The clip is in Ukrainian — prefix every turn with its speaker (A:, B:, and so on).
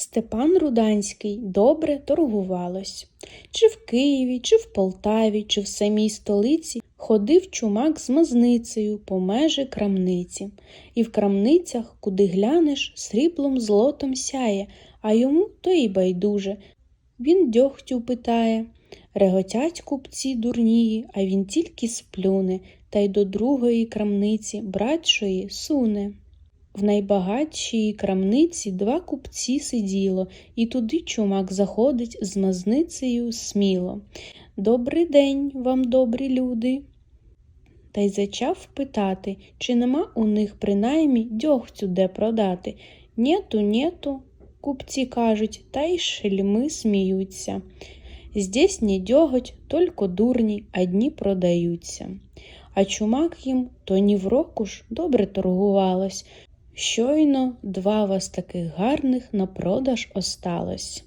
A: Степан Руданський добре торгувалось. Чи в Києві, чи в Полтаві, чи в самій столиці ходив чумак з мазницею по межі крамниці. І в крамницях, куди глянеш, сріблом злотом сяє, а йому то й байдуже. Він дьогтю питає. Реготять купці дурнії, а він тільки сплюне, та й до другої крамниці братшої суне. В найбагатшій крамниці два купці сиділо, і туди чумак заходить з мазницею сміло. Добрий день вам, добрі люди. Та й зачав питати, чи нема у них принаймні дьогцю де продати. Нєту, нєту, купці кажуть, та й шельми сміються. Здесь не дьоготь, только дурні, одні продаються. А чумак їм то ні в року ж добре торгувалось. Щойно два вас таких гарних на продаж осталось.